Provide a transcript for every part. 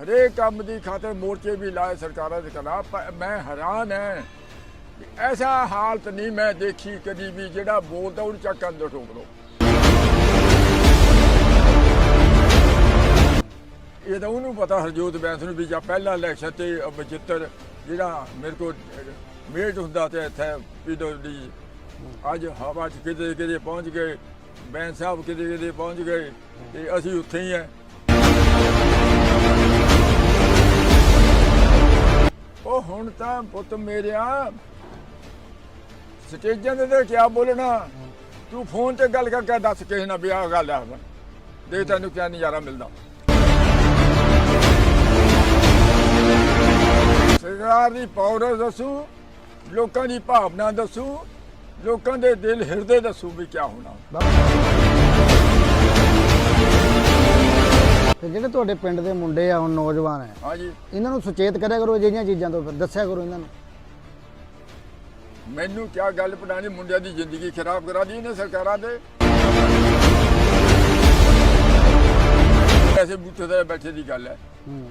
ਹਰੇਕ ਕੰਮ ਦੀ ਖਾਤਰ ਮੋਰਚੇ ਵੀ ਲਾਏ ਸਰਕਾਰਾਂ ਦੇ ਖਿਲਾਫ, ਪਰ ਮੈਂ ਹੈਰਾਨ ਹੈ ਵੀ ਐਸਾ ਹਾਲਤ ਨਹੀਂ ਮੈਂ ਦੇਖੀ ਕਦੀ ਵੀ ਜਿਹੜਾ ਬੋਲਦਾ ਉਹਨੂੰ ਚੱਕ ਅੰਦਰ ਠੋਕ ਲਓ। ਇਹ ਤਾਂ ਉਹਨੂੰ ਪਤਾ ਹਰਜੋਤ ਬੈਂਸ ਨੂੰ ਵੀ ਜਾਂ ਪਹਿਲਾ ਇਲੈਕਸ਼ਨ ਤੇ ਬਚਿੱਤਰ ਜਿਹੜਾ ਮੇਰੇ ਕੋਲ, ਮੇਟ ਹੁੰਦਾ ਤੇ ਇੱਥੇ ਪੀਡਬਲਯੂ ਅੱਜ ਹਵਾ ਚ ਕਿਤੇ ਕਿਤੇ ਪਹੁੰਚ ਗਏ, ਬੈਂਸ ਸਾਹਿਬ ਕਿਤੇ ਕਿਤੇ ਪਹੁੰਚ ਗਏ ਤੇ ਅਸੀਂ ਉੱਥੇ ਹੀ ਹੈ। ਉਹ ਹੁਣ ਤਾਂ ਪੁੱਤ ਮੇਰਿਆ। ਸਟੇਜਾਂ ਦੇ ਤੇ ਕਿਆ ਬੋਲਣਾ। ਤੂੰ ਫੋਨ ਤੇ ਗੱਲ ਕਰਕੇ ਦੱਸ ਕਿਸੇ ਨਾਲ ਵੀ ਗੱਲ ਆ। ਦੇ ਤੈਨੂੰ ਕਿਆ ਨਜ਼ਾਰਾ ਮਿਲਦਾ। ਸਰਕਾਰ ਦੀ ਪਾਵਰ ਦੱਸੂ, ਲੋਕਾਂ ਦੀ ਭਾਵਨਾ ਦੱਸੂ, ਲੋਕਾਂ ਦੇ ਦਿਲ ਹਿਰਦੇ ਦੱਸੂ ਵੀ ਕਿਆ ਹੋਣਾ। ਤੇ ਜਿਹੜੇ ਤੁਹਾਡੇ ਪਿੰਡ ਦੇ ਮੁੰਡੇ ਆ ਹੁਣ ਨੌਜਵਾਨ ਹੈ ਹਾਂਜੀ। ਇਹਨਾਂ ਨੂੰ ਸੁਚੇਤ ਕਰਿਆ ਕਰੋ ਅਜਿਹੀਆਂ ਚੀਜ਼ਾਂ ਤੋਂ ਫਿਰ ਦੱਸਿਆ ਕਰੋ ਇਹਨਾਂ ਨੂੰ। ਮੈਨੂੰ ਕਿਆ ਗੱਲ ਪੜਾਣੀ ਮੁੰਡਿਆਂ ਦੀ ਜ਼ਿੰਦਗੀ ਖਰਾਬ ਕਰਾ ਦੀ ਨੇ ਸਰਕਾਰਾਂ ਦੇ ਐਸੇ ਬੁੱਤੇ ਤੇ ਬੈਠੇ ਦੀ ਗੱਲ ਹੈ। ਹੂੰ।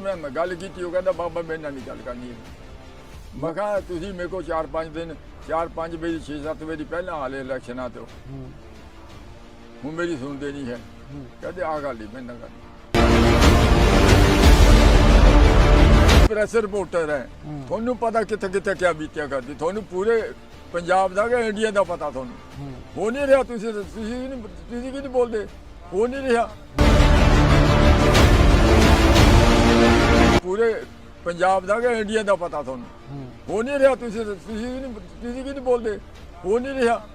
ਨਾਲ ਮੈਂ ਗੱਲ ਕੀਤੀ ਉਹ ਕਹਿੰਦਾ ਬਾਬਾ ਮੇਰੇ ਨਾਲ ਨਹੀਂ ਗੱਲ ਕਰਨੀ। ਮੈਂ ਕਿਹਾ ਤੁਸੀਂ ਮੇਰੇ ਕੋਲ 4-5 ਦਿਨ 4-5 ਵਜੇ 6-7 ਵਜੇ ਪਹਿਲਾਂ ਆਲੇ ਇਲੈਕਸ਼ਨਾਂ ਤੋਂ ਹੂੰ। ਹੁਣ ਮੇਰੀ ਸੁਣਦੇ ਨਹੀਂ ਹੈ। ਕਹਿੰਦੇ ਆ ਗੱਲ ਨਹੀਂ ਮੈਂ ਗੱਲ ਪ੍ਰੈਸ ਰਿਪੋਰਟਰ ਹੈ। ਹੂੰ। ਤੁਹਾਨੂੰ ਪਤਾ ਕਿੱਥੇ ਕਿੱਥੇ ਕਿਆ ਬੀਤਿਆ ਕਰਦੀ ਤੁਹਾਨੂੰ ਪੂਰੇ ਪੰਜਾਬ ਦਾ ਕਿ ਇੰਡੀਆ ਦਾ ਪਤਾ ਤੁਹਾਨੂੰ। ਹੂੰ। ਹੋ ਨਹੀਂ ਰਿਹਾ ਤੁਸੀਂ ਤੁਸੀਂ ਨਹੀਂ ਤੁਸੀਂ ਕੀ ਨਹੀਂ ਬੋਲਦੇ। ਹੋ ਨਹੀਂ ਰਿਹਾ। ਪੂਰੇ ਪੰਜਾਬ ਦਾ ਕਿ ਇੰਡੀਆ ਦਾ ਪਤਾ ਤੁਹਾਨੂੰ। ਹੂੰ। ਹੋ ਨਹੀਂ ਰਿਹਾ ਤੁਸੀਂ ਤੁਸੀਂ ਨਹੀਂ ਤੁਸੀਂ ਕੀ ਨਹੀਂ ਬੋਲਦੇ। ਹੋ ਨਹੀਂ ਰਿਹਾ।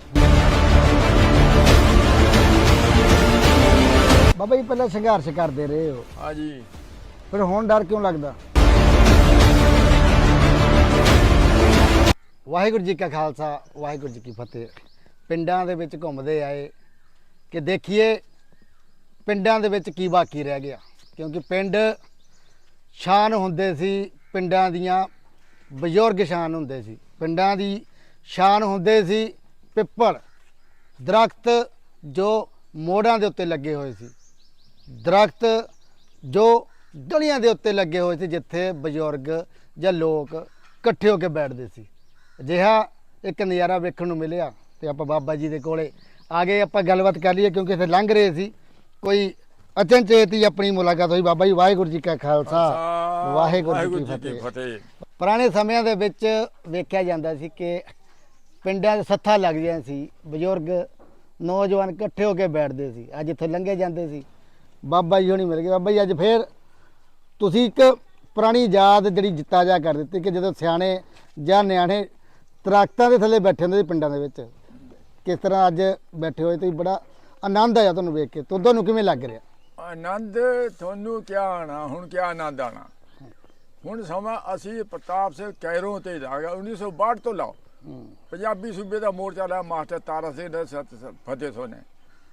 ਬਾਬਾ ਜੀ ਪਹਿਲਾਂ ਸੰਘਰਸ਼ ਕਰਦੇ ਰਹੇ ਹੋ। ਹਾਂਜੀ। ਫਿਰ ਹੁਣ ਡਰ ਕਿਉਂ ਲੱਗਦਾ? ਵਾਹਿਗੁਰੂ ਜੀ ਕਾ ਖਾਲਸਾ ਵਾਹਿਗੁਰੂ ਜੀ ਕੀ ਫਤਿਹ। ਪਿੰਡਾਂ ਦੇ ਵਿੱਚ ਘੁੰਮਦੇ ਆਏ ਕਿ ਦੇਖੀਏ ਪਿੰਡਾਂ ਦੇ ਵਿੱਚ ਕੀ ਬਾਕੀ ਰਹਿ ਗਿਆ। ਕਿਉਂਕਿ ਪਿੰਡ ਸ਼ਾਨ ਹੁੰਦੇ ਸੀ ਪਿੰਡਾਂ ਦੀਆਂ ਬਜ਼ੁਰਗ ਸ਼ਾਨ ਹੁੰਦੇ ਸੀ। ਪਿੰਡਾਂ ਦੀ ਸ਼ਾਨ ਹੁੰਦੇ ਸੀ ਪਿੱਪਲ ਦਰਖਤ ਜੋ ਮੋੜਾਂ ਦੇ ਉੱਤੇ ਲੱਗੇ ਹੋਏ ਸੀ। ਦਰਖਤ ਜੋ ਗਲੀਆਂ ਦੇ ਉੱਤੇ ਲੱਗੇ ਹੋਏ ਸੀ ਜਿੱਥੇ ਬਜ਼ੁਰਗ ਜਾਂ ਲੋਕ ਇਕੱਠੇ ਹੋ ਕੇ ਬੈਠਦੇ ਸੀ। ਅਜਿਹਾ ਇੱਕ ਨਜ਼ਾਰਾ ਵੇਖਣ ਨੂੰ ਮਿਲਿਆ ਤੇ ਆਪਾਂ ਬਾਬਾ ਜੀ ਦੇ ਕੋਲੇ ਆ ਗਏ ਆਪਾਂ ਗੱਲਬਾਤ ਕਰ ਲਈਏ ਕਿਉਂਕਿ ਇੱਥੇ ਲੰਘ ਰਹੇ ਸੀ। ਕੋਈ ਅਚਨਚੇਤ ਹੀ ਆਪਣੀ ਮੁਲਾਕਾਤ ਹੋਈ। ਬਾਬਾ ਜੀ ਵਾਹਿਗੁਰੂ ਜੀ ਕਾ ਖਾਲਸਾ। ਵਾਹਿਗੁਰੂ ਜੀ ਕੀ ਫਤਿਹ। ਪੁਰਾਣੇ ਸਮਿਆਂ ਦੇ ਵਿੱਚ ਵੇਖਿਆ ਜਾਂਦਾ ਸੀ ਕਿ ਪਿੰਡਾਂ ਦੇ ਸੱਥਾਂ ਲੱਗਦੀਆਂ ਸੀ। ਬਜ਼ੁਰਗ ਨੌਜਵਾਨ ਇਕੱਠੇ ਹੋ ਕੇ ਬੈਠਦੇ ਸੀ। ਅੱਜ ਇੱਥੇ ਲੰਘੇ ਜਾਂਦੇ ਸੀ। ਬਾਬਾ ਜੀ ਹੋਣੀ ਮਿਲ ਗਏ। ਬਾਬਾ ਜੀ, ਅੱਜ ਫੇਰ ਤੁਸੀਂ ਇੱਕ ਪੁਰਾਣੀ ਯਾਦ ਜਿਹੜੀ ਜਿੱਤਾ ਜਾ ਕਰ ਦਿੱਤੀ ਕਿ ਜਦੋਂ ਸਿਆਣੇ ਜਾਂ ਨਿਆਣੇ ਦਰਖਤਾਂ ਦੇ ਥੱਲੇ ਬੈਠੇ ਹੁੰਦੇ ਸੀ ਪਿੰਡਾਂ ਦੇ ਵਿੱਚ। ਕਿਸ ਤਰ੍ਹਾਂ ਅੱਜ ਬੈਠੇ ਹੋਏ ਤੇ ਬੜਾ ਆਨੰਦ ਆਇਆ ਤੁਹਾਨੂੰ ਵੇਖ ਕੇ। ਤੁਹਾਨੂੰ ਕਿਵੇਂ ਲੱਗ ਰਿਹਾ? ਆਨੰਦ ਤੁਹਾਨੂੰ ਕਿਆ ਆਣਾ, ਹੁਣ ਕਿਆ ਆਨੰਦ ਆਣਾ। ਹੁਣ ਸਮਾਂ ਅਸੀਂ ਪ੍ਰਤਾਪ ਸਿੰਘ ਕੈਰੋਂ ਤੇ ਆ ਗਿਆ 1962 ਤੋਂ ਲਾਓ। ਪੰਜਾਬੀ ਸੂਬੇ ਦਾ ਮੋਰਚਾ ਲਾਇਆ, ਮਾਸਟਰ ਤਾਰਾ ਸਿੰਘ ਨੇ ਫਤਿਹ ਸੋ ਨੇ।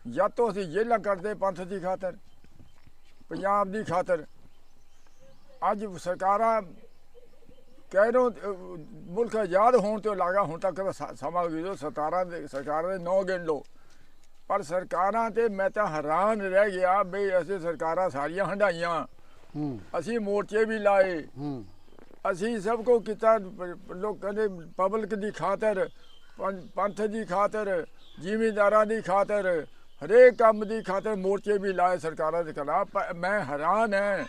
ਜਦ ਤੋਂ ਅਸੀਂ ਜੇਲਾਂ ਕੱਟਦੇ ਪੰਥ ਦੀ ਖਾਤਰ। ਪੰਜਾਬ ਦੀ ਖਾਤਰ ਅੱਜ ਸਰਕਾਰਾਂ ਕੈਰੋਂ ਮੁਲਕ ਆਜ਼ਾਦ ਹੋਣ ਤੋਂ ਲਾਗਾ ਹੁਣ ਤੱਕ ਸਮਾਂ ਵੀਰੋ ਸਤਾਰਾਂ ਦੇ ਸਰਕਾਰਾਂ ਦੇ ਨੌ ਗਿਣ ਲਓ। ਪਰ ਸਰਕਾਰਾਂ ਤੇ ਮੈਂ ਤਾਂ ਹੈਰਾਨ ਰਹਿ ਗਿਆ ਵੀ ਅਸੀਂ ਸਰਕਾਰਾਂ ਸਾਰੀਆਂ ਹੰਡਾਈਆਂ ਅਸੀਂ ਮੋਰਚੇ ਵੀ ਲਾਏ। ਅਸੀਂ ਸਭ ਕੋ ਕੀਤਾ ਲੋਕਾਂ ਦੇ ਪਬਲਿਕ ਦੀ ਖਾਤਰ ਪੰਥ ਦੀ ਖਾਤਰ ਜ਼ਿਮੀਂਦਾਰਾਂ ਦੀ ਖਾਤਰ ਹਰੇਕ ਕੰਮ ਦੀ ਖਾਤਰ ਮੋਰਚੇ ਵੀ ਲਾਏ ਸਰਕਾਰਾਂ ਦੇ ਖਿਲਾਫ ਮੈਂ ਹੈਰਾਨ ਹੈ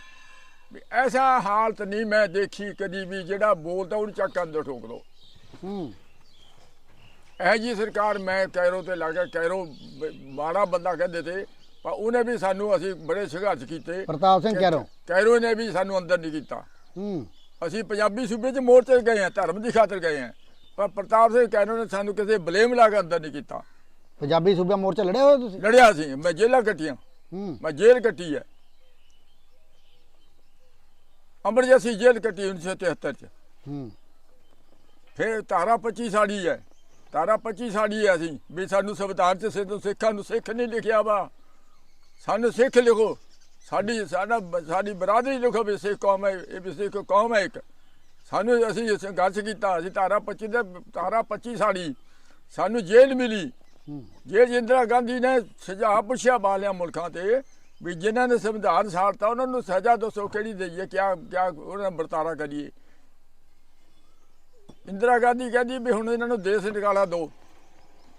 ਐਸਾ ਹਾਲਤ ਨਹੀਂ ਮੈਂ ਦੇਖੀ ਕਦੀ ਵੀ ਜਿਹੜਾ ਬੋਲਦਾ ਉਹਨੂੰ ਚੱਕ ਅੰਦਰ ਠੋਕ ਲੋ ਹੂੰ। ਇਹ ਜੀ ਸਰਕਾਰ ਮੈਂ ਕੈਰੋ ਤੇ ਲੱਗਾ ਕੈਰੋ ਮਾੜਾ ਬੰਦਾ ਕਹਿੰਦੇ ਤੇ ਪਰ ਉਹਨੇ ਵੀ ਸਾਨੂੰ ਅਸੀਂ ਬੜੇ ਸੰਘਰਸ਼ ਕੀਤੇ। ਪ੍ਰਤਾਪ ਸਿੰਘ ਕੈਰੋਂ। ਕੈਰੋ ਨੇ ਵੀ ਸਾਨੂੰ ਅੰਦਰ ਨਹੀਂ ਕੀਤਾ। ਹੂੰ। ਅਸੀਂ ਪੰਜਾਬੀ ਸੂਬੇ 'ਚ ਮੋਰਚੇ ਗਏ ਹਾਂ ਧਰਮ ਦੀ ਖਾਤਰ ਗਏ ਹਾਂ ਪਰ ਪ੍ਰਤਾਪ ਸਿੰਘ ਕੈਰੋ ਨੇ ਸਾਨੂੰ ਕਿਸੇ ਬਲੇਮ ਲਾ ਕੇ ਅੰਦਰ ਨਹੀਂ ਕੀਤਾ। ਪੰਜਾਬੀ ਸੂਬਾ ਮੋਰਚਾ ਲੜਿਆ ਹੋਇਆ ਤੁਸੀਂ? ਲੜਿਆ ਸੀ ਮੈਂ ਜੇਲਾਂ ਕੱਟੀਆਂ। ਹੂੰ। ਮੈਂ ਜੇਲ੍ਹ ਕੱਟੀ ਹੈ। ਅਮਰਜੀਤ ਜੇਲ੍ਹ ਕੱਟੀ 1973 'ਚ। ਹੂੰ। ਫਿਰ ਧਾਰਾ 25 ਸਾੜੀ ਹੈ। ਧਾਰਾ 25 ਸਾੜੀ ਹੈ ਅਸੀਂ ਵੀ ਸਾਨੂੰ ਸੰਵਿਧਾਨ 'ਚ ਸਿੱਧ ਸਿੱਖਾਂ ਨੂੰ ਸਿੱਖ ਨਹੀਂ ਲਿਖਿਆ ਵਾ। ਸਾਨੂੰ ਸਿੱਖ ਲਿਖੋ। ਸਾਡੀ ਸਾਡਾ ਸਾਡੀ ਬਰਾਦਰੀ ਲਿਖੋ ਵੀ ਸਿੱਖ ਕੌਮ ਹੈ ਇਹ ਵੀ ਸਿੱਖ ਕੌਮ ਹੈ ਇੱਕ। ਸਾਨੂੰ ਅਸੀਂ ਸੰਘਰਸ਼ ਕੀਤਾ ਅਸੀਂ ਧਾਰਾ 25 ਦੇ ਧਾਰਾ 25 ਸਾੜੀ ਸਾਨੂੰ ਜੇਲ੍ਹ ਮਿਲੀ। ਜੇ ਇੰਦਰਾ ਗਾਂਧੀ ਨੇ ਸੁਝਾਅ ਪੁੱਛਿਆ ਬਾਲਿਆ ਮੁਲਕਾਂ ਤੇ ਵੀ ਜਿਨ੍ਹਾਂ ਨੇ ਸੰਵਿਧਾਨ ਸਾੜਤਾ ਉਹਨਾਂ ਨੂੰ ਸਜ਼ਾ ਦੱਸੋ ਕਿਹੜੀ ਦਈਏ ਕਿਆ ਕਿਆ ਉਹਨਾਂ ਦਾ ਵਰਤਾਰਾ ਕਰੀਏ। ਇੰਦਰਾ ਗਾਂਧੀ ਕਹਿੰਦੀ ਵੀ ਹੁਣ ਇਹਨਾਂ ਨੂੰ ਦੇਸ਼ ਨਿਕਾਲਾ ਦਿਓ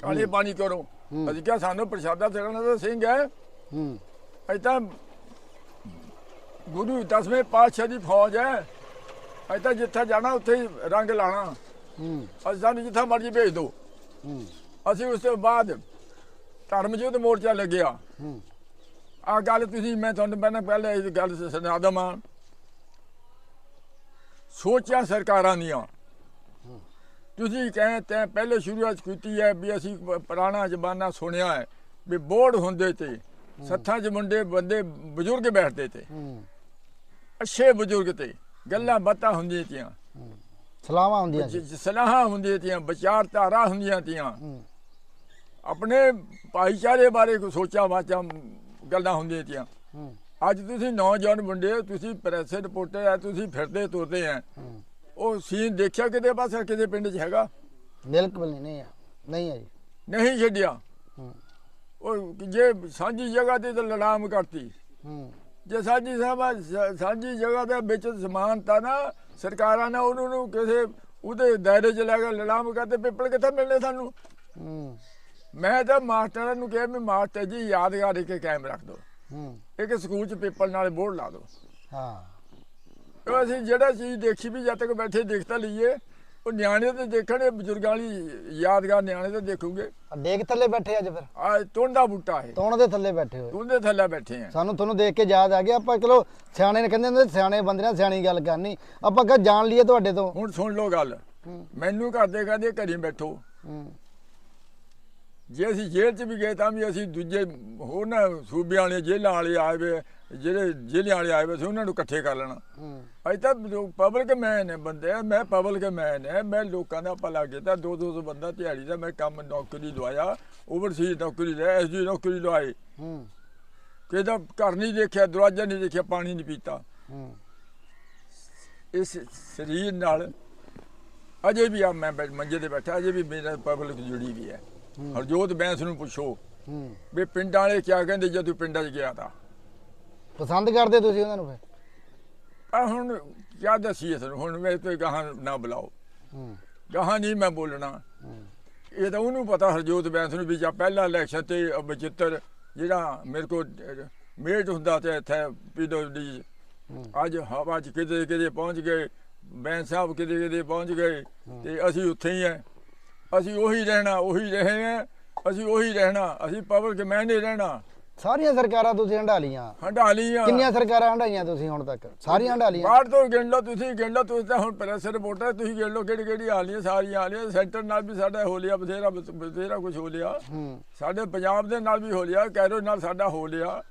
ਕਾਲੇ ਪਾਣੀ ਕਰੋ। ਅਸੀਂ ਕਿਹਾ ਸਾਨੂੰ ਪ੍ਰਸ਼ਾਦਾ ਛਕਣਾ ਤਾਂ ਸਿੰਘ ਹੈ। ਹੂੰ ਤਾਂ ਗੁਰੂ ਦਸਵੇਂ ਪਾਤਸ਼ਾਹ ਦੀ ਫੌਜ ਹੈ। ਅਸੀਂ ਤਾਂ ਜਿੱਥੇ ਜਾਣਾ ਉੱਥੇ ਰੰਗ ਲਾਣਾ। ਹੂੰ। ਅਸੀਂ ਜਿੱਥੇ ਮਰਜ਼ੀ ਭੇਜ ਹੂੰ। ਅਸੀਂ ਉਸ ਤੋਂ ਬਾਅਦ ਧਰਮ ਯੁੱਧ ਮੋਰਚਾ ਲੱਗਿਆ। ਆ ਗੱਲ ਤੁਸੀਂ ਮੈਂ ਤੁਹਾਨੂੰ ਪਹਿਲਾਂ ਪਹਿਲੇ ਇਹ ਗੱਲ ਸੁਣਾ ਦੇਵਾਂ। ਸੋਚਾਂ ਸਰਕਾਰਾਂ ਦੀਆਂ। ਤੁਸੀਂ ਕਹੇ ਤੇ ਪਹਿਲੇ ਸ਼ੁਰੂਆਤ ਕੀਤੀ ਹੈ ਵੀ ਅਸੀਂ ਪੁਰਾਣਾ ਜ਼ਮਾਨਾ ਸੁਣਿਆ ਹੈ ਵੀ ਬੋਰਡ ਹੁੰਦੇ ਤੇ ਸੱਥਾਂ 'ਚ ਮੁੰਡੇ ਬੰਦੇ ਬਜ਼ੁਰਗ ਬੈਠਦੇ ਤੇ। ਅੱਛੇ ਬਜ਼ੁਰਗ ਤੇ ਗੱਲਾਂ ਬਾਤਾਂ ਹੁੰਦੀਆਂ ਤੀਆਂ। ਸਲਾਮਾਂ ਹੁੰਦੀਆਂ ਸੀ। ਸਲਾਹਾਂ ਹੁੰਦੀਆਂ ਤੀਆਂ ਵਿਚਾਰ ਧਾਰਾ ਹੁੰਦੀਆਂ ਤੀਆਂ। ਆਪਣੇ ਭਾਈਚਾਰੇ ਬਾਰੇ ਕੋਈ ਸੋਚਾਂ ਵਾਚਾਂ ਗੱਲਾਂ ਹੁੰਦੀਆਂ ਤੀਆਂ। ਅੱਜ ਤੁਸੀਂ ਨੌਜਵਾਨ ਮੁੰਡੇ ਹੋ, ਤੁਸੀਂ ਪ੍ਰੈਸ ਰਿਪੋਰਟਰ ਆ ਤੁਸੀਂ ਫਿਰਦੇ ਤੁਰਦੇ ਆ। ਉਹ ਸੀਨ ਦੇਖਿਆ ਕਿਤੇ ਬਸ ਕਿਤੇ ਪਿੰਡ 'ਚ ਹੈਗਾ? ਬਿਲਕੁਲ ਨਹੀਂ ਨਹੀਂ ਹੈ ਨਹੀਂ ਹੈ ਜੀ। ਨਹੀਂ ਛੱਡਿਆ? ਉਹ ਜੇ ਸਾਂਝੀ ਜਗ੍ਹਾ ਤੇ ਤਾਂ ਲੜਾਮ ਕਰਤੀ। ਜੇ ਸਾਂਝੀ ਸਭਾ ਸਾਂਝੀ ਜਗ੍ਹਾ ਦੇ ਵਿੱਚ ਸਮਾਨਤਾ ਨਾ ਸਰਕਾਰਾਂ ਨੇ ਉਹਨੂੰ ਨੂੰ ਕਿਸੇ ਉਹਦੇ ਦਾਇਰੇ 'ਚ ਲੈ ਕੇ ਲੜਾਮ ਕਰਦੇ ਪੇਪਰ ਕਿੱਥੇ ਮਿਲਨੇ ਸਾਨੂੰ? ਮੈਂ ਤਾਂ ਮਾਸਟਰਾਂ ਨੂੰ ਕਿਹਾ ਵੀ ਮਾਸਟਰ ਜੀ ਯਾਦਗਾਰ ਇੱਕ ਕਾਇਮ ਰੱਖ ਦਿਓ ਹੂੰ। ਇੱਕ ਸਕੂਲ 'ਚ ਪੇਪਰ ਨਾਲ ਬੋਰਡ ਲਾ ਦਿਓ ਹਾਂ। ਉਹ ਅਸੀਂ ਜਿਹੜਾ ਚੀਜ਼ ਦੇਖੀ ਵੀ ਜਦ ਤੱਕ ਬੈਠੇ ਦੇਖਤਾ ਲਈਏ ਉਹ ਨਿਆਣੇ ਤੇ ਦੇਖਣੇ ਬਜ਼ੁਰਗਾਂ ਵਾਲੀ ਯਾਦਗਾਰ ਨਿਆਣੇ ਤੇ ਦੇਖੂਗੇ। ਆ ਦੇਖ ਥੱਲੇ ਬੈਠੇ ਅੱਜ ਫਿਰ। ਆ ਤੁੰਨ ਦਾ ਬੂਟਾ ਹੈ ਤੌਣ ਦੇ ਥੱਲੇ ਬੈਠੇ ਹੋਏ। ਤੁੰਨ ਦੇ ਥੱਲੇ ਬੈਠੇ ਆ। ਸਾਨੂੰ ਤੁਹਾਨੂੰ ਦੇਖ ਕੇ ਯਾਦ ਆ ਗਿਆ ਆਪਾਂ ਚਲੋ ਸਿਆਣੇ ਨੇ ਕਹਿੰਦੇ ਹੁੰਦੇ ਸਿਆਣੇ ਬੰਦੇ ਨਾਲ ਸਿਆਣੀ ਗੱਲ ਕਰਨੀ। ਆਪਾਂ ਕਹ ਜਾਣ ਲਈਏ ਤੁਹਾਡੇ ਤੋਂ। ਹੁਣ ਸੁਣ ਲਓ ਗੱਲ। ਮੈਨੂੰ ਘਰ ਦੇ ਕਹਿੰਦੇ ਘਰੀ ਬੈਠੋ। ਹੂੰ। ਜੇ ਅਸੀਂ ਜੇਲ੍ਹ 'ਚ ਵੀ ਗਏ ਤਾਂ ਵੀ ਅਸੀਂ ਦੂਜੇ ਹੋਰ ਨਾ ਸੂਬਿਆਂ ਵਾਲੇ ਜੇਲ੍ਹਾਂ ਵਾਲੇ ਆਏ ਵੇ ਜਿਹੜੇ ਜੇਲ੍ਹਾਂ ਵਾਲੇ ਆਏ ਵੇ ਸੀ ਉਹਨਾਂ ਨੂੰ ਇਕੱਠੇ ਕਰ ਲੈਣਾ। ਅਜ ਤਾਂ ਪਬਲਿਕ ਮੈਨ ਹੈ ਬੰਦੇ ਮੈਂ ਪਬਲਿਕ ਮੈਨ ਹੈ ਮੈਂ ਲੋਕਾਂ ਦਾ ਭਲਾ ਕੀਤਾ ਦੋ ਦੋ ਸੌ ਬੰਦਾ ਦਿਹਾੜੀ ਦਾ ਮੈਂ ਕੰਮ ਨੌਕਰੀ ਲਵਾਇਆ ਓਵਰਸੀਜ਼ ਨੌਕਰੀ ਲਿਆ ਐਸਜੀ ਨੌਕਰੀ ਲਵਾਈ। ਕਿਹਦਾ ਘਰ ਨਹੀਂ ਦੇਖਿਆ ਦਰਵਾਜ਼ਾ ਨਹੀਂ ਦੇਖਿਆ ਪਾਣੀ ਨਹੀਂ ਪੀਤਾ। ਇਸ ਸਰੀਰ ਨਾਲ ਅਜੇ ਵੀ ਆ ਮੈਂ ਮੰਜੇ ਤੇ ਬੈਠਾ ਅਜੇ ਵੀ ਮੇਰਾ ਪਬਲਿਕ ਜੁੜੀ ਵੀ ਹੂੰ। ਹਰਜੋਤ ਬੈਂਸ ਨੂੰ ਪੁੱਛੋ ਹੂੰ। ਵੀ ਪਿੰਡਾਂ ਵਾਲੇ ਕਿਆ ਕਹਿੰਦੇ ਜਦ ਤੂੰ ਪਿੰਡਾਂ 'ਚ ਗਿਆ ਤਾਂ? ਪਸੰਦ ਕਰਦੇ ਤੁਸੀਂ ਉਹਨਾਂ ਨੂੰ ਫਿਰ? ਆ ਹੁਣ ਕਿਆ ਦੱਸੀਏ ਤੁਹਾਨੂੰ? ਹੁਣ ਮੇਰੇ ਤੋਂ ਗਾਹਾਂ ਨਾ ਬੁਲਾਓ। ਹੂੰ। ਗਾਹਾਂ ਨਹੀਂ ਮੈਂ ਬੋਲਣਾ। ਹੂੰ। ਇਹ ਤਾਂ ਉਹਨੂੰ ਪਤਾ ਹਰਜੋਤ ਬੈਂਸ ਨੂੰ ਵੀ ਜਾਂ ਪਹਿਲਾ ਇਲੈਕਸ਼ਨ ਤੇ ਬਚਿੱਤਰ ਜਿਹੜਾ ਮੇਰੇ ਕੋਲ ਅਹ, ਮੇਟ ਹੁੰਦਾ ਤੇ ਇੱਥੇ ਪੀਡਬਲਯੂ ਹੂੰ। ਅੱਜ ਹਵਾ ਚ ਕਿਤੇ ਕਿਤੇ ਪਹੁੰਚ ਗਏ ਬੈਂਸ ਸਾਹਿਬ ਕਿਤੇ ਕਿਤੇ ਪਹੁੰਚ ਗਏ ਤੇ ਅਸੀਂ ਉੱਥੇ ਹੀ ਆ। ਅਸੀਂ ਉਹੀ ਰਹਿਣਾ ਉਹੀ ਰਹੇ ਆ ਅਸੀਂ ਉਹੀ ਰਹਿਣਾ ਅਸੀਂ ਪਬਲਿਕ ਮੈਂ ਨਹੀਂ ਰਹਿਣਾ। ਸਾਰੀਆਂ ਸਰਕਾਰਾਂ ਤੁਸੀਂ ਹੰਡਾ ਲੀਆਂ ਹੰਡਾਲੀਆਂ ਕਿੰਨੀਆਂ ਸਰਕਾਰਾਂ ਹੰਡਾਈਆਂ ਤੁਸੀਂ ਹੁਣ ਤੱਕ? ਸਾਰੀਆਂ ਹੰਡਾ ਲੀਆਂ ਬਾਹਰ ਤੋਂ ਗਿਣ ਲਓ ਤੁਸੀਂ ਗਿਣ ਲਓ ਤੁਸੀਂ ਤਾਂ ਹੁਣ ਪ੍ਰੈਸ ਰਿਪੋਰਟਰ ਤੁਸੀਂ ਗਿਣ ਲਓ ਕਿਹੜੀ ਕਿਹੜੀ ਹਾਲੀਆਂ ਸਾਰੀਆਂ ਹਾਲੀਆਂ ਸੈਂਟਰ ਨਾਲ ਵੀ ਸਾਡਾ ਹੋ ਲਿਆ ਬਥੇਰਾ ਬਥੇਰਾ ਕੁਝ ਹੋ ਲਿਆ। ਹੂੰ। ਸਾਡੇ ਪੰਜਾਬ ਦੇ ਨਾਲ ਵੀ ਹੋ ਲਿਆ ਕੈਰੋ ਨਾਲ ਸਾਡਾ ਹੋ ਲਿਆ।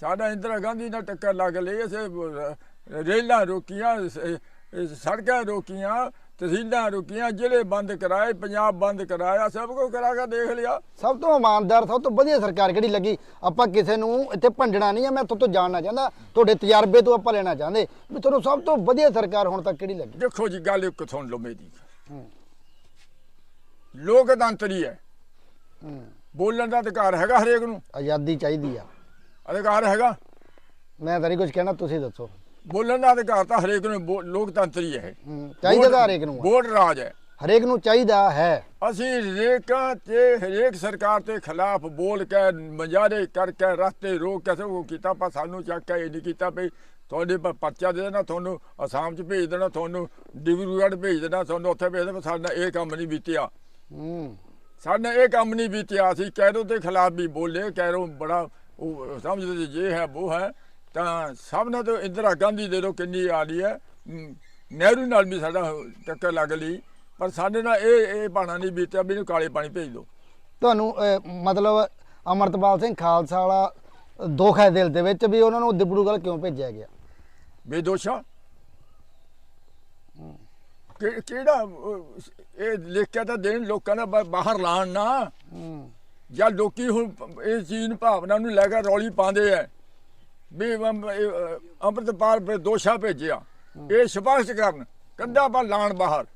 ਸਾਡਾ ਇੰਦਰਾ ਗਾਂਧੀ ਨਾਲ ਟੱਕਰ ਲੱਗ ਲਈ ਅਸੀਂ ਰੇਲਾਂ ਰੋਕੀਆਂ ਸੜਕਾਂ ਰੋਕੀਆਂ ਤਹਿਸੀਲਾਂ ਰੋਕੀਆਂ ਜ਼ਿਲ੍ਹੇ ਬੰਦ ਕਰਾਏ ਪੰਜਾਬ ਬੰਦ ਕਰਾਇਆ ਸਭ ਕੁਝ ਕਰਾ ਕੇ ਦੇਖ ਲਿਆ। ਸਭ ਤੋਂ ਇਮਾਨਦਾਰ ਸਭ ਤੋਂ ਵਧੀਆ ਸਰਕਾਰ ਕਿਹੜੀ ਲੱਗੀ? ਆਪਾਂ ਕਿਸੇ ਨੂੰ ਇੱਥੇ ਭੰਡਣਾ ਨਹੀਂ ਆ ਮੈਂ ਤੁਹਾਡੇ ਤੋਂ ਜਾਣਨਾ ਚਾਹੁੰਦਾ ਤੁਹਾਡੇ ਤਜਰਬੇ ਤੋਂ ਆਪਾਂ ਲੈਣਾ ਚਾਹੁੰਦੇ। ਵੀ ਤੁਹਾਨੂੰ ਸਭ ਤੋਂ ਵਧੀਆ ਸਰਕਾਰ ਹੁਣ ਤੱਕ ਕਿਹੜੀ ਲੱਗੀ? ਦੇਖੋ ਜੀ ਗੱਲ ਇੱਕ ਸੁਣ ਲਓ ਮੇਰੀ। ਲੋਕਤੰਤਰੀ ਹੈ। ਹੂੰ। ਬੋਲਣ ਦਾ ਅਧਿਕਾਰ ਹੈਗਾ ਹਰੇਕ ਨੂੰ? ਆਜ਼ਾਦੀ ਚਾਹੀਦੀ ਆ। ਅਧਿਕਾਰ ਹੈਗਾ? ਮੈਂ ਤਾਂ ਨਹੀਂ ਕੁਝ ਕਹਿਣਾ ਤੁਸੀਂ ਦੱਸੋ। ਬੋਲਣ ਦਾ ਅਧਿਕਾਰ ਤਾਂ ਹਰੇਕ ਨੂੰ ਬੋ- ਲੋਕਤੰਤਰੀ ਹੈ ਹੂੰ ਚਾਹੀਦਾ ਤਾਂ ਹਰੇਕ ਨੂੰ ਆ। ਵੋਟ ਰਾਜ ਹੈ। ਹਰੇਕ ਨੂੰ ਚਾਹੀਦਾ ਹੈ। ਅਸੀਂ ਹਰੇਕਾਂ ਤੇ ਹਰੇਕ ਸਰਕਾਰ ਦੇ ਖਿਲਾਫ ਬੋਲ ਕੇ ਮਜਾਰੇ ਕਰਕੇ ਰਸਤੇ ਰੋਕ ਕੇ ਸਭ ਕੀਤਾ ਪਰ ਸਾਨੂੰ ਚੱਕ ਕੇ ਇਹ ਨਹੀਂ ਕੀਤਾ ਵੀ ਤੁਹਾਡੇ ਪਰ ਪਰਚਾ ਦੇ ਦੇਣਾ ਤੁਹਾਨੂੰ ਅਸਾਮ ਚ ਭੇਜ ਦੇਣਾ ਤੁਹਾਨੂੰ ਡਿਬਰੂਗੜ੍ਹ ਭੇਜ ਦੇਣਾ ਤੁਹਾਨੂੰ ਉੱਥੇ ਭੇਜ ਦੇਣਾ ਸਾਡਾ ਇਹ ਕੰਮ ਨਹੀਂ ਬੀਤਿਆ। ਹੂੰ। ਸਾਡਾ ਇਹ ਕੰਮ ਨਹੀਂ ਬੀਤਿਆ। ਅਸੀਂ ਕੈਰੋ ਦੇ ਖਿਲਾਫ ਵੀ ਬੋਲੇ ਕੈਰੋ ਬੜਾ ਉਹ ਸਮਝਦੇ ਸੀ ਜੇ ਹੈ ਉਹ ਹੈ। ਤਾਂ ਸਭ ਨਾਲ ਤੋਂ ਇੰਦਰਾ ਗਾਂਧੀ ਦੇ ਲੋ ਕਿੰਨੀ ਆ ਰਹੀ ਹੈ? ਨਹਿਰੂ ਨਾਲ ਵੀ ਸਾਡਾ ਟੱਕਰ ਲੱਗ ਲਈ ਪਰ ਸਾਡੇ ਨਾਲ ਇਹ ਇਹ ਬਾਣਾ ਨਹੀਂ ਬੀਤਿਆ ਵੀ ਇਹਨੂੰ ਕਾਲੇ ਪਾਣੀ ਭੇਜ ਦਿਓ। ਤੁਹਾਨੂੰ ਮਤਲਬ ਅਮਰਤਪਾਲ ਸਿੰਘ ਖਾਲਸਾ ਵਾਲਾ ਦੁੱਖ ਹੈ ਦਿਲ ਦੇ ਵਿੱਚ ਵੀ ਉਹਨਾਂ ਨੂੰ ਦਿਬੜੂਗਲ ਕਿਉਂ ਭੇਜਿਆ ਗਿਆ? ਬੇਦੋਸ਼ਾ? ਕਿਹੜਾ ਇਹ ਲਿਖ ਕੇ ਤਾਂ ਦੇਣ ਲੋਕਾਂ ਦਾ ਬਾਹਰ ਲਾਣ ਨਾ। ਜਾਂ ਲੋਕੀ ਹੁਣ ਇਸ ਚੀਜ਼ ਨੂੰ ਭਾਵਨਾ ਨੂੰ ਲੈ ਕੇ ਰੌਲੀ ਪਾਉਂਦੇ ਐ ਵੀ ਅੰਮ੍ਰਿਤਪਾਲ ਫਿਰ ਦੋਸ਼ਾ ਭੇਜਿਆ। ਇਹ ਸਪਸ਼ਟ ਕਰਨ ਕੰਧਾ ਪਰ ਲਾਣ ਬਾਹਰ।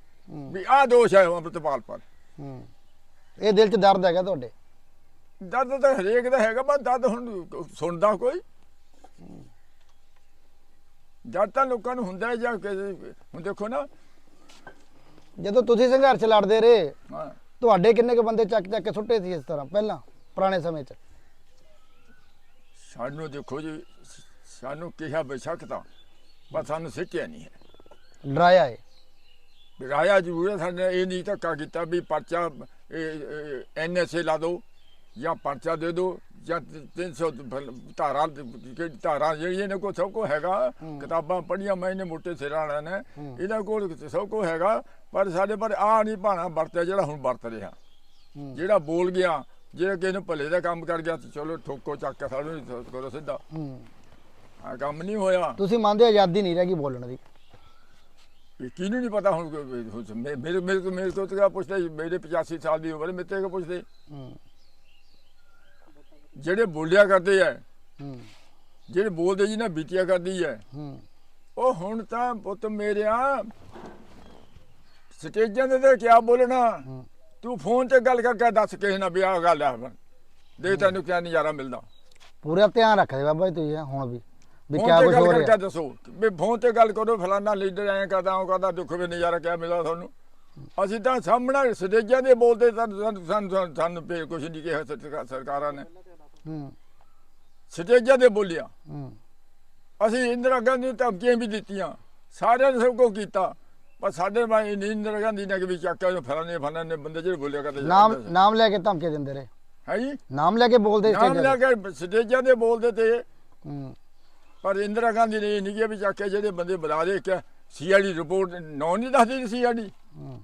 ਵੀ ਆਹ ਦੋਸ਼ ਹੈ ਅੰਮ੍ਰਿਤਪਾਲ ਪਰ। ਇਹ ਦਿਲ 'ਚ ਦਰਦ ਹੈਗਾ ਤੁਹਾਡੇ? ਦਰਦ ਤਾਂ ਹਰੇਕ ਦਾ ਹੈਗਾ ਪਰ ਦਰਦ ਹੁਣ ਸੁਣਦਾ ਕੋਈ। ਜਦ ਤਾਂ ਲੋਕਾਂ ਨੂੰ ਹੁੰਦਾ ਜਾਂ ਕਿਸੇ- ਹੁਣ ਦੇਖੋ ਨਾ। ਜਦੋਂ ਤੁਸੀਂ ਸੰਘਰਸ਼ ਲੜਦੇ ਰਹੇ ਤੁਹਾਡੇ ਕਿੰਨੇ ਕ ਬੰਦੇ ਚੱਕ ਚੱਕ ਕੇ ਸੁੱਟੇ ਸੀ ਇਸ ਤਰ੍ਹਾਂ ਪਹਿਲਾਂ ਪੁਰਾਣੇ ਸਮੇਂ 'ਚ? ਸਾਨੂੰ ਦੇਖੋ ਜੀ ਸਾਨੂੰ ਕਿਹਾ ਬੇਸ਼ੱਕ ਤਾਂ ਪਰ ਸਾਨੂੰ ਸਿੱਟਿਆ ਨਹੀਂ ਹੈ। ਡਰਾਇਆ ਏ ਰਾਇਆ ਜ਼ਰੂਰ ਹੈ ਸਾਡੇ ਇਹ ਨਹੀਂ ਧੱਕਾ ਕੀਤਾ ਵੀ ਪਰਚਾ ਐਨਐਸਏ ਲਾ ਦਿਓ ਜਾਂ ਪਰਚਾ ਦੇ ਦਿਓ ਜਾਂ 300 ਧਾਰਾ ਕਿ ਧਾਰਾ ਜਿਹੜੀਆਂ ਨੇ ਕੋ ਸਭ ਕੋ ਹੈਗਾ ਕਿਤਾਬਾਂ ਪੜ੍ਹੀਆਂ ਮੈਂ ਇਹਨੇ ਮੋਟੇ ਸਿਰਾਂ ਵਾਲਿਆਂ ਨੇ ਇਹਨਾਂ ਕੋਲ ਸਭ ਕੋ ਹੈਗਾ ਪਰ ਸਾਡੇ ਪਰ ਆ ਨਹੀਂ ਭਾਣਾ ਵਰਤਿਆ ਜਿਹੜਾ ਹੁਣ ਵਰਤ ਰਿਹਾ। ਹੂੰ। ਜਿਹੜਾ ਬੋਲ ਗਿਆ ਜਿਹੜਾ ਕਿਸੇ ਨੂੰ ਭਲੇ ਦਾ ਕੰਮ ਕਰ ਗਿਆ ਤੇ ਚਲੋ ਠੋਕੋ ਚੱਕ ਕੇ ਸਾਨੂੰ ਹੀ ਕਰੋ ਸਿੱਧਾ। ਹੂੰ। ਆ ਕੰਮ ਨਹੀਂ ਹੋਇਆ। ਤੁਸੀਂ ਮੰਨਦੇ ਹੋ ਆਜ਼ਾਦੀ ਨਹੀਂ ਰਹਿ ਗਈ ਬੋਲਣ ਦੀ? ਇਹ ਕਿਹਨੂੰ ਨਹੀਂ ਪਤਾ ਹੁਣ ਹੁਣ ਮੇ- ਮੇਰੇ ਮੇਰੇ ਤੋਂ ਮੇਰੇ ਤੋਂ ਤਾਂ ਪੁੱਛਦੇ ਸੀ, ਮੇਰੇ 85 ਸਾਲ ਦੀ ਉਮਰ ਹੈ, ਮੇਰੇ ਤੋਂ ਪੁੱਛਦੇ? ਹੂੰ। ਜਿਹੜੇ ਬੋਲਿਆ ਕਰਦੇ ਐ ਹੂੰ। ਜਿਹੜੇ ਬੋਲਦੇ ਜੀ ਨਾ ਬੀਤਿਆ ਕਰਦੀ ਐ ਹੂੰ। ਉਹ ਹੁਣ ਤਾਂ ਪੁੱਤ ਮੇਰਿਆ ਸਟੇਜਾਂ ਦੇ ਤੇ ਕਿਆ ਬੋਲਣਾ? ਹੂੰ। ਤੂੰ ਫੋਨ ਤੇ ਗੱਲ ਕਰਕੇ ਦੱਸ ਕਿਸੇ ਨਾਲ ਵੀ ਆਹ ਗੱਲ ਆ ਦੇ ਤੈਨੂੰ ਕਿਆ ਨਜ਼ਾਰਾ ਮਿਲਦਾ? ਪੂਰਾ ਧਿਆਨ ਰੱਖਦੇ ਬਾਬਾ ਜੀ ਤੁਸੀਂ ਹੁਣ ਵੀ। ਵੀ ਕਿਆ ਕੁਝ ਹੋ ਰਿਹਾ? ਦੱਸੋ। ਵੀ ਫੋਨ ਤੇ ਗੱਲ ਕਰੋ ਫਲਾਨਾ ਲੀਡਰ ਐਂ ਕਰਦਾ ਉਹ ਕਰਦਾ ਦੁੱਖ ਵੀ ਨਜ਼ਾਰਾ ਕਿਆ ਮਿਲਦਾ ਤੁਹਾਨੂੰ? ਅਸੀਂ ਤਾਂ ਸਾਹਮਣੇ ਸਟੇਜਾਂ ਦੇ ਬੋਲਦੇ ਸਾਨੂੰ ਸਾਨੂੰ- ਸਾਨੂੰ ਕੁਝ ਨਹੀਂ ਕਿਹਾ ਸਰਕਾ- ਸਰਕਾਰਾਂ ਨੇ। ਹੂੰ। ਸਟੇਜਾਂ ਦੇ ਬੋਲਿਆ। ਹੂੰ। ਅਸੀਂ ਇੰਦਰਾ ਗਾਂਧੀ ਨੂੰ ਧਮਕੀਆਂ ਵੀ ਦਿੱਤੀਆਂ। ਸਾਰਿਆਂ ਨੇ ਸਭ ਕੁਝ ਕੀਤਾ। ਪਰ ਸਾਡੇ ਨਹੀਂ ਇੰਦਰਾ ਗਾਂਧੀ ਨੇ ਵੀ ਚੱਕਿਆ ਜੋ ਫਲਾਣੇ ਫਲਾਣੇ ਬੰਦੇ ਜਿਹੜੇ ਬੋਲਿਆ ਕਰਦੇ ਨਾਮ ਨਾਮ ਲੈ ਕੇ ਧਮਕੇ ਦਿੰਦੇ ਰਹੇ। ਹੈ ਜੀ? ਨਾਮ ਲੈ ਕੇ ਬੋਲਦੇ ਨਾਮ ਸਟੇਜਾਂ ਲੈ ਤੇ। ਕੇ ਸਟੇਜਾਂ ਦੇ ਬੋਲਦੇ ਤੇ ਹੂੰ। ਪਰ ਇੰਦਰਾ ਗਾਂਧੀ ਨੇ ਇਹ ਨਹੀਂ ਕਿਹਾ ਵੀ ਚੱਕ ਕੇ ਜਿਹੜੇ ਬੰਦੇ ਬੁਲਾ ਦੇ ਕਿ ਸੀਆਈਡੀ ਰਿਪੋਰਟ ਨੌ ਨਹੀਂ ਦੱਸਦੀ ਸੀਆਈਡੀ। ਹੂੰ।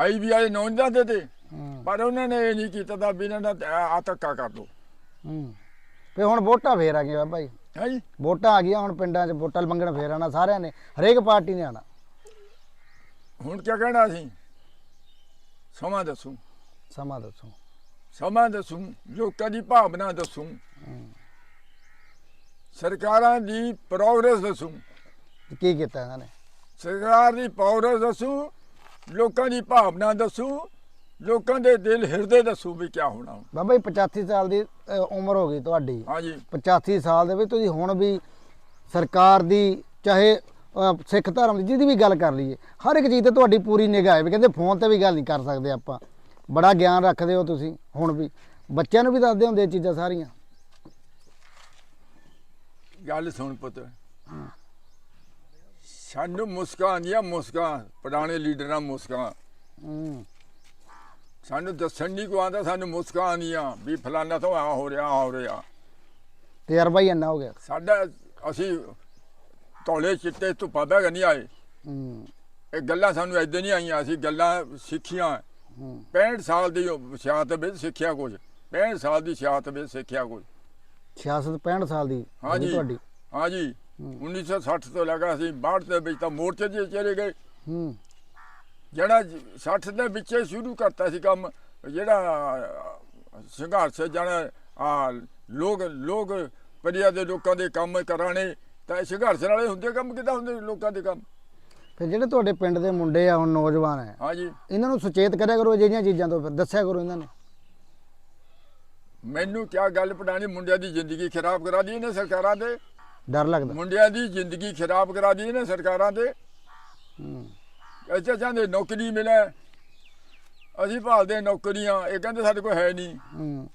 ਆਈਬੀਆਈ ਨੌ ਨਹੀਂ ਦੱਸਦੇ ਤੇ। ਪਰ ਉਹਨਾਂ ਨੇ ਇਹ ਨਹੀਂ ਕੀਤਾ ਤਾਂ ਵੀ ਇਹਨਾਂ ਦਾ ਆ ਧੱਕਾ ਕਰ ਦੋ। ਫੇ ਹੁਣ ਵੋਟਾਂ ਫੇਰ ਆ ਗਈਆਂ ਬਾਬਾ ਜੀ ਹੈ ਜੀ? ਵੋਟਾਂ ਆ ਗਈਆਂ ਹੁਣ ਪਿੰਡਾਂ 'ਚ ਵੋਟਾਂ ਮੰਗਣ ਫੇਰ ਆਣਾ ਸਾਰਿਆਂ ਨੇ। ਹਰੇਕ ਪਾਰਟੀ ਨੇ ਆਣਾ ਹੁਣ ਕੀ ਕਹਿਣਾ ਸੀ ਸਮਾਂ ਦੱਸੂ। ਸਮਾਂ ਦੱਸੋ। ਸਮਾਂ ਦੱਸੂ ਲੋਕਾਂ ਦੀ ਭਾਵਨਾ ਦੱਸੂ। ਹੂੰ। ਸਰਕਾਰਾਂ ਦੀ ਪ੍ਰੋਗਰੈਸ ਦੱਸੂ। ਕੀ ਕੀਤਾ ਇਹਨਾਂ ਨੇ? ਸਰਕਾਰ ਦੀ ਪ੍ਰੋਗਰੈਸ ਦੱਸੂ ਲੋਕਾਂ ਦੀ ਭਾਵਨਾ ਦੱਸੂ ਲੋਕਾਂ ਦੇ ਦਿਲ ਹਿਰਦੇ ਦੱਸੂ ਵੀ ਕੀ ਹੋਣਾ। ਬਾਬਾ ਜੀ 85 ਸਾਲ ਦੀ ਅ, ਉਮਰ ਹੋ ਗਈ ਤੁਹਾਡੀ। ਹਾਂਜੀ। 85 ਸਾਲ ਦੇ ਵਿੱਚ ਤੁਸੀਂ ਹੁਣ ਵੀ ਸਰਕਾਰ ਦੀ ਚਾਹੇ ਅ, ਸਿੱਖ ਧਰਮ ਦੀ ਜਿਹਦੀ ਵੀ ਗੱਲ ਕਰ ਲਈਏ ਹਰ ਇੱਕ ਚੀਜ਼ ਤੇ ਤੁਹਾਡੀ ਪੂਰੀ ਨਿਗਾਹ ਹੈ ਵੀ ਕਹਿੰਦੇ ਫੋਨ ਤੇ ਵੀ ਗੱਲ ਨਹੀਂ ਕਰ ਸਕਦੇ ਆਪਾਂ। ਬੜਾ ਗਿਆਨ ਰੱਖਦੇ ਹੋ ਤੁਸੀਂ ਹੁਣ ਵੀ। ਬੱਚਿਆਂ ਨੂੰ ਵੀ ਦੱਸਦੇ ਹੁੰਦੇ ਇਹ ਚੀਜ਼ਾਂ ਸਾਰੀਆਂ। ਗੱਲ ਸੁਣ ਪੁੱਤ। ਸਾਨੂੰ ਮੁਸਕਾਂ ਆਉਂਦੀਆਂ ਮੁਸਕਾਂ ਪੁਰਾਣੇ ਲੀਡਰਾਂ ਮੁਸਕਾਂ ਹੂੰ। ਸਾਨੂੰ ਦੱਸਣ ਨਹੀਂ ਕੋ ਆਉਂਦਾ ਸਾਨੂੰ ਮੁਸਕਾਂ ਆਉਂਦੀਆਂ ਵੀ ਫਲਾਨਾ ਤੋਂ ਆ ਹੋ ਰਿਹਾ ਆ ਹੋ ਰਿਹਾ। ਤਜਰਬਾ ਹੀ ਇੰਨਾ ਹੋ ਗਿਆ। ਸਾਡਾ ਅਸੀਂ ਤੌਲੇ ਚਿੱਟੇ ਧੁੱਪਾ ਬਹਿ ਨਹੀਂ ਆਏ। ਹੂੰ। ਇਹ ਗੱਲਾਂ ਸਾਨੂੰ ਏਦਾਂ ਨਹੀਂ ਆਈਆਂ ਅਸੀਂ ਗੱਲਾਂ ਸਿੱਖੀਆਂ। ਹੂੰ। 65 ਸਾਲ ਦੀ ਉਹ ਸਿਆਸਤ ਵਿੱਚ ਸਿੱਖਿਆ ਕੁਝ 65 ਸਾਲ ਦੀ ਸਿਆਸਤ ਵਿੱਚ ਸਿੱਖਿਆ ਕੁਝ ਸਿਆਸਤ 65 ਸਾਲ ਦੀ ਤੁਹਾਡੀ। ਹਾਂਜੀ। 1960 ਤੋਂ ਲੱਗਾ ਅਸੀਂ 62 ਦੇ ਵਿੱਚ ਤਾਂ ਮੋਰਚੇ 'ਚ ਚਲੇ ਗਏ। ਹੂੰ। ਜਿਹੜਾ 60 ਦੇ ਵਿੱਚ ਹੀ ਸ਼ੁਰੂ ਕਰਤਾ ਸੀ ਕੰਮ ਜਿਹੜਾ ਸੰਘਰਸ਼ ਜਾਣਾ ਆ ਲੋਕ ਲੋਕ ਪਰਿਆ ਦੇ ਲੋਕਾਂ ਦੇ ਕੰਮ ਕਰਾਣੇ ਤਾਂ ਸੰਘਰਸ਼ ਵਾਲੇ ਹੁੰਦੇ ਕੰਮ ਕਿੱਦਾਂ ਹੁੰਦੇ ਲੋਕਾਂ ਦੇ ਕੰਮ? ਫਿਰ ਜਿਹੜੇ ਤੁਹਾਡੇ ਪਿੰਡ ਦੇ ਮੁੰਡੇ ਆ ਹੁਣ ਨੌਜਵਾਨ ਹੈ ਹਾਂਜੀ। ਇਹਨਾਂ ਨੂੰ ਸੁਚੇਤ ਕਰਿਆ ਕਰੋ ਜਿਹੜੀਆਂ ਚੀਜ਼ਾਂ ਤੋਂ ਫਿਰ ਦੱਸਿਆ ਕਰੋ ਇਹਨਾਂ ਨੂੰ। ਮੈਨੂੰ ਕਿਆ ਗੱਲ ਪੜਾਣੀ? ਮੁੰਡਿਆਂ ਦੀ ਜ਼ਿੰਦਗੀ ਖਰਾਬ ਕਰਾ ਦੀ ਇਹਨੇ ਸਰਕਾਰਾਂ ਦੇ। ਡਰ ਲੱਗਦਾ। ਮੁੰਡਿਆਂ ਦੀ ਜ਼ਿੰਦਗੀ ਖਰਾਬ ਕਰਾ ਦੀ ਇਹਨੇ ਸਰਕਾਰਾਂ ਦੇ। ਹੂੰ। ਅੱਛਾ ਚਾਹੁੰਦੇ ਨੌਕਰੀ ਮਿਲੇ ਅਸੀਂ ਭਾਲਦੇ ਨੌਕਰੀਆਂ। ਇਹ ਕਹਿੰਦੇ ਸਾਡੇ ਕੋਲ ਹੈ ਨਹੀਂ। ਹੂੰ।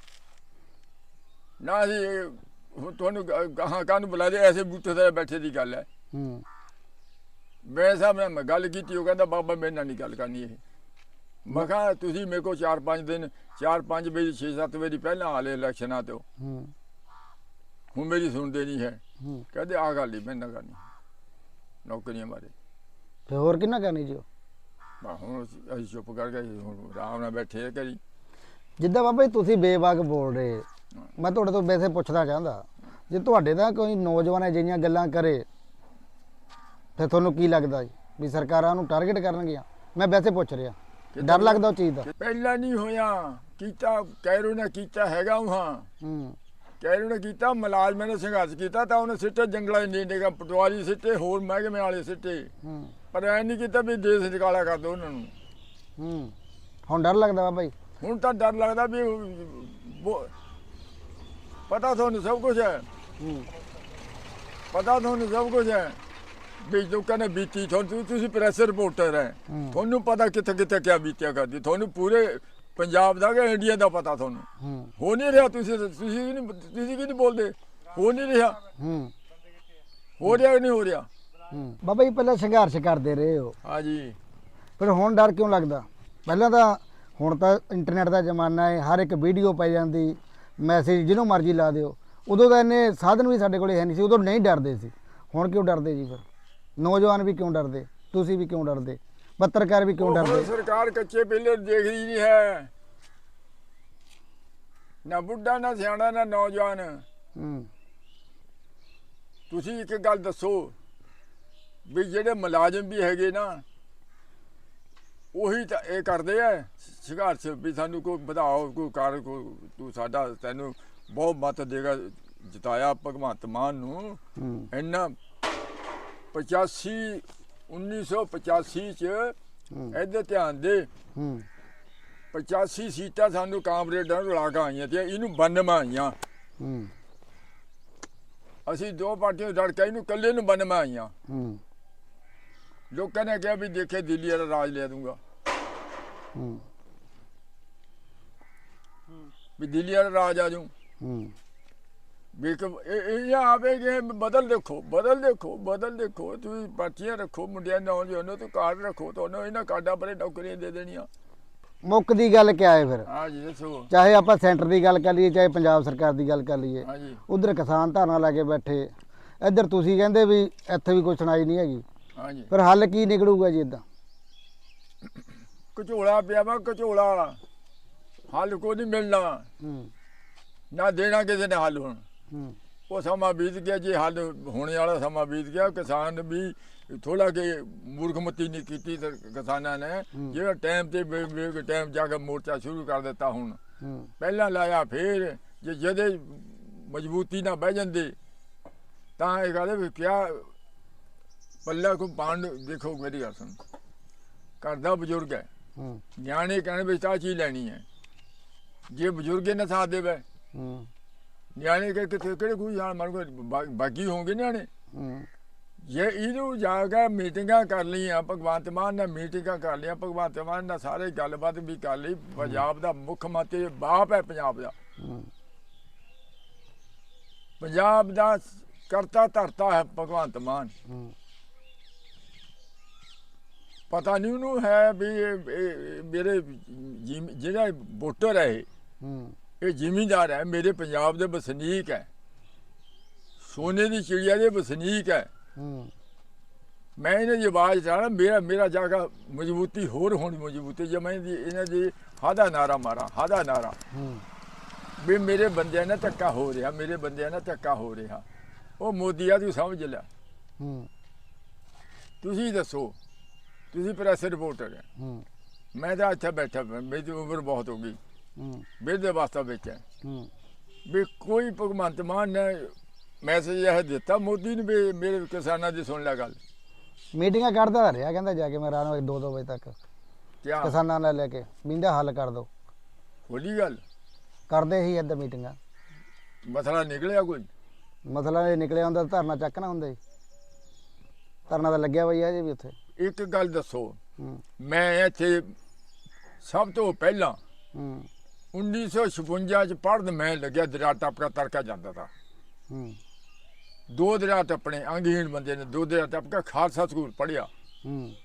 ਨਾ ਅਸੀਂ ਤੁਹਾਨੂੰ ਗਾਹਾਂ ਕਾਹਨੂੰ ਬੁਲਾ ਦੇ ਐਸੇ ਬੂਟੇ ਤੇ ਬੈਠੇ ਦੀ ਗੱਲ ਹੈ। ਹੂੰ। ਮੈਂ ਮੈਂ ਗੱਲ ਕੀਤੀ ਉਹ ਕਹਿੰਦਾ ਬਾਬਾ ਮੇਰੇ ਨਾਲ ਨਹੀਂ ਗੱਲ ਕਰਨੀ ਇਹ। ਮੈਂ ਕਿਹਾ ਤੁਸੀਂ ਮੇਰੇ ਕੋਲ 4-5 ਦਿਨ 4-5 ਵਜੇ 6-7 ਵਜੇ ਪਹਿਲਾਂ ਆਲੇ ਇਲੈਕਸ਼ਨਾਂ ਤੋਂ ਹੂੰ। ਹੁਣ ਮੇਰੀ ਸੁਣਦੇ ਨਹੀਂ ਹੈ। ਹੂੰ। ਕਹਿੰਦੇ ਆ ਗੱਲ ਨਹੀਂ ਮੈਂ ਨਾ। ਕਰਨੀ ਨੌਕਰੀਆਂ ਬਾਰੇ। ਫਿਰ ਹੋਰ ਕਿੰਨਾ ਕਰਨੀ ਜੀ ਉਹ? ਬਸ ਹੁਣ ਅਸੀਂ- ਚੁੱਪ ਕਰ ਗਏ ਹੁਣ ਆਰਾਮ ਨਾਲ ਬੈਠੇ ਕਰੀ ਜਿੱਦਾਂ ਬਾਬਾ ਜੀ ਤੁਸੀਂ ਬੇਬਾਕ ਬੋਲ ਰਹੇ ਮੈਂ ਤੁਹਾਡੇ ਤੋਂ ਵੈਸੇ ਪੁੱਛਣਾ ਚਾਹੁੰਦਾ ਜੇ ਤੁਹਾਡੇ ਦਾ ਕੋਈ ਨੌਜਵਾਨ ਅਜਿਹੀਆਂ ਗੱਲਾਂ ਕਰੇ ਫਿਰ ਤੁਹਾਨੂੰ ਕੀ ਲੱਗਦਾ ਜੀ? ਵੀ ਸਰਕਾਰਾਂ ਨੂੰ ਟਾਰਗੇਟ ਕਰਨਗੀਆਂ? ਮੈਂ ਵੈਸੇ ਪੁੱਛ ਰਿਹਾ। ਡਰ ਲੱਗਦਾ ਉਹ ਚੀਜ਼ ਦਾ। ਪਹਿਲਾਂ ਨਹੀਂ ਹੋਇਆ। ਕੀਤਾ ਕੈਰੋ ਨੇ ਕੀਤਾ ਹੈਗਾ ਉਹਾਂ ਹੂੰ। ਕੈਰੋ ਨੇ ਕੀਤਾ ਮੁਲਾਜ਼ਮਾਂ ਨੇ ਸੰਘਰਸ਼ ਕੀਤਾ ਤਾਂ ਉਹਨੇ ਸਿੱਟੇ ਜੰਗਲਾਂ ਦੇ ਨੇੜੇ ਪਟਵਾਰੀ ਸਿੱਟੇ ਹੋਰ ਮਹਿਕਮੇ ਵਾਲੇ ਸਿੱਟੇ। ਹੂੰ। ਪਰ ਐ ਨਹੀਂ ਕੀਤਾ ਵੀ ਦੇਸ਼ ਨਿਕਾਲਾ ਕਰ ਦੋ ਉਹਨਾਂ ਨੂੰ। ਹੂੰ। ਹੁਣ ਡਰ ਲੱਗਦਾ ਬਾਬਾ ਜੀ ਹੁਣ ਤਾਂ ਡਰ ਲੱਗਦਾ ਵੀ ਉਹ- ਪਤਾ ਤੁਹਾਨੂੰ ਸਭ ਕੁਝ ਹੈ। ਹੂੰ। ਪਤਾ ਤੁਹਾਨੂੰ ਸਭ ਕੁਝ ਹੈ। ਵੀ ਲੋਕਾਂ ਨੇ ਬੀਤੀ ਤੁਹਾਨੂੰ ਤੁਸੀਂ ਪ੍ਰੈਸ ਰਿਪੋਰਟਰ ਹੈ। ਤੁਹਾਨੂੰ ਪਤਾ ਕਿੱਥੇ ਕਿੱਥੇ ਕਿਆ ਬੀਤਿਆ ਕਰਦੀ ਤੁਹਾਨੂੰ ਪੂਰੇ ਪੰਜਾਬ ਦਾ ਕਿ ਇੰਡੀਆ ਦਾ ਪਤਾ ਤੁਹਾਨੂੰ। ਹੂੰ। ਨਹੀਂ ਰਿਹਾ ਤੁਸੀਂ ਤੁਸੀਂ ਵੀ ਨਹੀਂ ਤੁਸੀਂ ਕੀ ਨਹੀਂ ਬੋਲਦੇ। ਹੋ ਨਹੀਂ ਰਿਹਾ। ਹੂੰ। ਰਿਹਾ ਨਹੀਂ ਹੋ ਰਿਹਾ? ਬਾਬਾ ਜੀ ਪਹਿਲਾਂ ਸੰਘਰਸ਼ ਕਰਦੇ ਰਹੇ ਹੋ। ਹਾਂਜੀ। ਪਰ ਹੁਣ ਡਰ ਕਿਉਂ ਲੱਗਦਾ? ਪਹਿਲਾਂ ਤਾਂ ਹੁਣ ਤਾਂ ਇੰਟਰਨੈਟ ਦਾ ਜ਼ਮਾਨਾ ਹੈ। ਹਰ ਇੱਕ ਵੀਡੀਓ ਪੈ ਜਾਂਦੀ। ਮੈਸੇਜ ਜਿਹਨੂੰ ਮਰਜ਼ੀ ਲਾ ਦਿਓ। ਉਦੋਂ ਤਾਂ ਇੰਨੇ ਸਾਧਨ ਵੀ ਸਾਡੇ ਕੋਲੇ ਹੈ ਨਹੀਂ ਸੀ। ਉਦੋਂ ਨਹੀਂ ਡਰਦੇ ਸੀ। ਹੁਣ ਕਿਉਂ ਡਰਦੇ ਜੀ ਫਿਰ? ਨੌਜਵਾਨ ਵੀ ਕਿਉਂ ਡਰਦੇ? ਤੁਸੀਂ ਵੀ ਕਿਉਂ ਡਰਦੇ? ਪੱਤਰਕਾਰ ਵੀ ਕਿਉਂ ਡਰਦੇ? ਸਰਕਾਰ ਕੱਚੇ ਪਿੱਲਰ ਦੇਖ ਰਹੀ ਨਹੀਂ ਹੈ। ਨਾ ਬੁੱਢਾ ਨਾ ਸਿਆਣਾ ਨਾ ਨੌਜਵਾਨ। ਹੂੰ। ਤੁਸੀਂ ਇੱਕ ਗੱਲ ਦੱਸੋ ਵੀ ਜਿਹੜੇ ਮੁਲਾਜ਼ਮ ਵੀ ਹੈਗੇ ਨਾ ਉਹੀ ਤਾਂ ਇਹ ਕਰਦੇ ਆ ਸੰਘਰਸ਼ ਵੀ ਸਾਨੂੰ ਕੋਈ ਵਧਾਓ ਕੋਈ ਕਰ ਕੋਈ ਤੂੰ ਸਾਡਾ ਤੈਨੂੰ ਬਹੁਤ ਮਤ ਦੇਗਾ ਜਿਤਾਇਆ ਭਗਵੰਤ ਮਾਨ ਨੂੰ। ਇੰਨਾ 85 1985 ਚ ਇਹਦੇ ਧਿਆਨ ਦੇ। ਹੂੰ। 85 ਸੀਟਾਂ ਸਾਨੂੰ ਕਾਮਰੇਡਾਂ ਨੂੰ ਲਾ ਕੇ ਆਈਆਂ ਤੇ ਇਹਨੂੰ 92 ਆਈਆਂ। ਹੂੰ। ਅਸੀਂ ਦੋ ਪਾਰਟੀਆਂ ਲੜ ਕੇ ਇਹਨੂੰ ਇਕੱਲੇ ਨੂੰ 92 ਆਈਆਂ। ਹੂੰ। ਲੋਕਾਂ ਨੇ ਕਿਹਾ ਵੀ ਦੇਖੇ ਦਿੱਲੀ ਵਾਲਾ ਰਾਜ ਲੈ ਦੂੰਗਾ। ਹੂੰ। ਵੀ ਦਿੱਲੀ ਵਾਲਾ ਰਾਜ ਆ ਜਾਊ। ਹੂੰ। ਵੀ ਇਹ ਆਵੇ ਕਿ ਬਦਲ ਦੇਖੋ ਬਦਲ ਦੇਖੋ ਬਦਲ ਦੇਖੋ ਤੁਸੀਂ ਪਾਰਟੀਆਂ ਰੱਖੋ ਮੁੰਡਿਆਂ ਨੌਜਵਾਨੋ ਤੂੰ ਕਾਰਡ ਰੱਖੋ ਤੁਹਾਨੂੰ ਇਹਨਾਂ ਕਾਰਡਾਂ ਪਰੇ ਨੌਕਰੀਆਂ ਦੇ ਦੇਣੀਆਂ। ਮੁੱਕ ਦੀ ਗੱਲ ਕਿਆ ਹੈ ਫਿਰ? ਹਾਂ ਜੀ ਦੱਸੋ। ਚਾਹੇ ਆਪਾਂ ਸੈਂਟਰ ਦੀ ਗੱਲ ਕਰ ਲਈਏ ਚਾਹੇ ਪੰਜਾਬ ਸਰਕਾਰ ਦੀ ਗੱਲ ਕਰ ਲਈਏ। ਹਾਂ ਜੀ। ਉਧਰ ਕਿਸਾਨ ਧਰਨਾ ਲਾ ਕੇ ਬੈਠੇ। ਇੱਧਰ ਤੁਸੀਂ ਕਹਿੰਦੇ ਵੀ ਇੱਥੇ ਵੀ ਕੋਈ ਸੁਣਾਈ ਨਹੀਂ ਹੈਗੀ। ਹਾਂ ਜੀ। ਫਿਰ ਹੱਲ ਕੀ ਨਿਕਲੂਗਾ ਜੀ ਇਦਾਂ? ਕਚੋਲਾ ਪਿਆ ਵਾ ਕਚੋਲਾ ਹੱਲ ਕੋਈ ਨਹੀਂ ਮਿਲਣਾ। ਹੂੰ। ਨਾ ਦੇਣਾ ਕਿਸੇ ਨੇ ਹੱਲ ਹੁਣ। ਉਹ ਸਮਾਂ ਬੀਤ ਗਿਆ ਜੇ ਹੱਲ ਹੋਣੇ ਵਾਲਾ ਸਮਾਂ ਬੀਤ ਗਿਆ। ਕਿਸਾਨ ਵੀ ਥੋੜਾ ਕਿ ਮੂਰਖਮਤੀ ਨਹੀਂ ਕੀਤੀ ਕਿਸਾਨਾਂ ਨੇ। ਜਿਹੜਾ ਟਾਈਮ ਤੇ ਟਾਈਮ ਜਾ ਕੇ ਮੋਰਚਾ ਸ਼ੁਰੂ ਕਰ ਦਿੱਤਾ ਹੁਣ। ਪਹਿਲਾਂ ਲਾਇਆ ਫੇਰ ਜੇ ਜਦੇ ਮਜ਼ਬੂਤੀ ਨਾਲ ਬਹਿ ਜਾਂਦੇ ਤਾਂ ਇਹ ਕਹਿੰਦੇ ਵੀ ਕਿਆ ਪੱਲਾ ਕੋ ਪਾਣ ਦੇਖੋ ਮੇਰੀ ਗੱਲ ਸੁਣ। ਘਰ ਦਾ ਬਜ਼ੁਰਗ ਹੈ। ਨਿਆਣੇ ਕਹਿੰਦੇ ਵੀ ਤਾਂ ਚੀਜ਼ ਲੈਣੀ ਹੈ। ਜੇ ਬਜ਼ੁਰਗ ਹੀ ਨਾ ਸਾਥ ਦੇਵੇ। ਨਿਆਣੇ ਕਿ ਕਿੱਥੇ ਕਿਹੜੇ ਕੋਈ ਜਾਣ ਕੋਈ ਬਾ- ਬਾਗੀ ਹੋਣਗੇ ਨਿਆਣੇ? ਹੂੰ। ਜੇ ਇਹਨੂੰ ਜਾ ਕੇ ਮੀਟਿੰਗਾਂ ਕਰ ਲਈਆਂ ਭਗਵੰਤ ਮਾਨ ਨੇ ਮੀਟਿੰਗਾਂ ਕਰ ਲਈਆਂ ਭਗਵੰਤ ਮਾਨ ਨੇ ਸਾਰੇ ਗੱਲਬਾਤ ਵੀ ਕਰ ਲਈ ਪੰਜਾਬ ਦਾ ਮੁੱਖ ਮੰਤਰੀ ਬਾਪ ਹੈ ਪੰਜਾਬ ਦਾ। ਪੰਜਾਬ ਦਾ ਕਰਤਾ ਧਰਤਾ ਹੈ ਭਗਵੰਤ ਮਾਨ। ਪਤਾ ਨਹੀਂ ਉਹਨੂੰ ਹੈ ਵੀ ਇਹ- ਇਹ ਮੇਰੇ ਜਿਹੜਾ ਵੋਟਰ ਹੈ ਇਹ, ਹੂੰ। ਇਹ ਜ਼ਿਮੀਂਦਾਰ ਹੈ ਮੇਰੇ ਪੰਜਾਬ ਦੇ ਵਸਨੀਕ ਹੈ। ਸੋਨੇ ਦੀ ਚਿੜੀਆ ਦੇ ਵਸਨੀਕ ਹੈ। ਮੈਂ ਇਹਨਾਂ ਦੀ ਆਵਾਜ਼ ਚਾਹਣਾ ਮੇਰਾ ਮੇਰਾ ਜਾ ਕੇ ਮਜ਼ਬੂਤੀ ਹੋਰ ਹੋਣੀ ਮਜ਼ਬੂਤੀ ਜੇ ਮੈਂ ਇਹਨਾਂ ਦੀ ਹਾਦਾ ਨਾਰਾ ਮਾਰਾ ਹਾਦਾ ਨਾਰਾ। ਵੀ ਮੇਰੇ ਬੰਦਿਆਂ ਨਾਲ ਧੱਕਾ ਹੋ ਰਿਹਾ ਮੇਰੇ ਬੰਦਿਆਂ ਨਾਲ ਧੱਕਾ ਹੋ ਰਿਹਾ। ਉਹ ਮੋਦੀ ਆ ਤੂੰ ਸਮਝ ਲੈ ਤੁਸੀਂ ਦੱਸੋ ਤੁਸੀਂ ਪ੍ਰੈਸ ਰਿਪੋਰਟਰ ਹੈ। ਮੈਂ ਤਾਂ ਇੱਥੇ ਬੈਠਾ ਮੇਰੀ ਉਮਰ ਬਹੁਤ ਹੋ ਗਈ। ਹੂੰ ਅਵਸਥਾ ਵਿੱਚ ਹੈ। ਹੂੰ। ਵੀ ਕੋਈ ਭਗਵੰਤ ਮਾਨ ਨੇ ਮੈਸੇਜ ਇਹ ਦਿੱਤਾ ਮੋਦੀ ਨੂੰ ਵੀ ਮੇਰੇ ਕਿਸਾਨਾਂ ਦੀ ਸੁਣ ਲੈ ਗੱਲ। ਮੀਟਿੰਗਾਂ ਕਰਦਾ ਰਿਹਾ ਕਹਿੰਦਾ ਜਾ ਕੇ ਮੈਂ ਰਾਤ ਨੂੰ 2-2 ਵਜੇ ਤੱਕ ਕਿਆ? ਕਿਸਾਨਾਂ ਨਾਲ ਲੈ ਕੇ ਮੀਂਦਾ ਹੱਲ ਕਰ ਦੋ। ਹੋਲੀ ਗੱਲ? ਕਰਦੇ ਹੀ ਇੱਦਾਂ ਮੀਟਿੰਗਾਂ। ਮਸਲਾ ਨਿਕਲਿਆ ਕੋਈ? ਮਸਲਾ ਇਹ ਨਿਕਲਿਆ ਹੁੰਦਾ ਧਰਨਾ ਚੱਕਣਾ ਹੁੰਦਾ ਜੀ। ਧਰਨਾ ਤਾਂ ਲੱਗਿਆ ਹੋਈ ਆ ਜੀ ਵੀ ਉੱਥੇ। ਇੱਕ ਗੱਲ ਦੱਸੋ। ਹੂੰ। ਮੈਂ ਇੱਥੇ ਸਭ ਤੋਂ ਪਹਿਲਾਂ ਹੂੰ। 1956 ਚ ਪੜ੍ਹਨ ਮੈਂ ਲੱਗਿਆ ਦਰਿਆ ਟੱਪਕਾ ਤਰਕਾ ਜਾਂਦਾ ਤਾ। ਹੂੰ। ਦੋ ਦਰਿਆ ਟੱਪਣੇ ਅੰਗਹੀਣ ਬੰਦੇ ਨੇ ਦੋ ਦਰਿਆ ਟੱਪ ਕੇ ਖਾਲਸਾ ਸਕੂਲ ਪੜ੍ਹਿਆ। ਹੂੰ।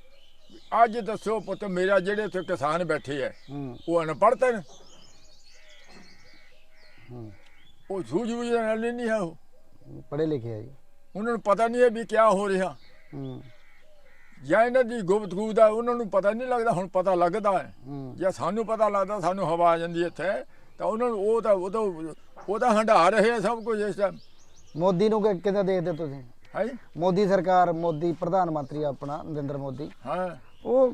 ਅੱਜ ਦੱਸੋ ਪੁੱਤ ਮੇਰਾ ਜਿਹੜੇ ਉੱਥੇ ਕਿਸਾਨ ਬੈਠੇ ਐ ਹੂੰ। ਉਹ ਅਨਪੜ੍ਹ ਤੇ ਨੇ? ਹੂੰ। ਉਹ ਸੂਝਬੂਝ ਨਾਲ ਨਹੀਂ ਹੈ ਉਹ? ਪੜ੍ਹੇ ਲਿਖੇ ਆ ਜੀ। ਉਹਨਾਂ ਨੂੰ ਪਤਾ ਨਹੀਂ ਹੈ ਵੀ ਕਿਆ ਹੋ ਰਿਹਾ। ਹੂੰ। ਜਾਂ ਇਹਨਾਂ ਦੀ ਗੁਪਤਗੂ ਦਾ ਉਹਨਾਂ ਨੂੰ ਪਤਾ ਨਹੀਂ ਲੱਗਦਾ ਹੁਣ ਪਤਾ ਲੱਗਦਾ ਹੈ। ਜੇ ਸਾਨੂੰ ਪਤਾ ਲੱਗਦਾ ਸਾਨੂੰ ਹਵਾ ਆ ਜਾਂਦੀ ਇੱਥੇ ਤਾਂ ਉਹਨਾਂ ਨੂੰ ਉਹ ਤਾਂ ਉਹ ਤਾਂ ਉਹ ਤਾਂ ਹੰਢਾ ਰਹੇ ਆ ਸਭ ਕੁਝ ਇਸ ਟਾਈਮ ਮੋਦੀ ਨੂੰ ਕਿ- ਕਿੱਦਾਂ ਦੇਖਦੇ ਤੁਸੀਂ? ਹੈ? ਮੋਦੀ ਸਰਕਾਰ ਮੋਦੀ ਪ੍ਰਧਾਨ ਮੰਤਰੀ ਆਪਣਾ ਨਰਿੰਦਰ ਮੋਦੀ। ਹਾਂ। ਉਹ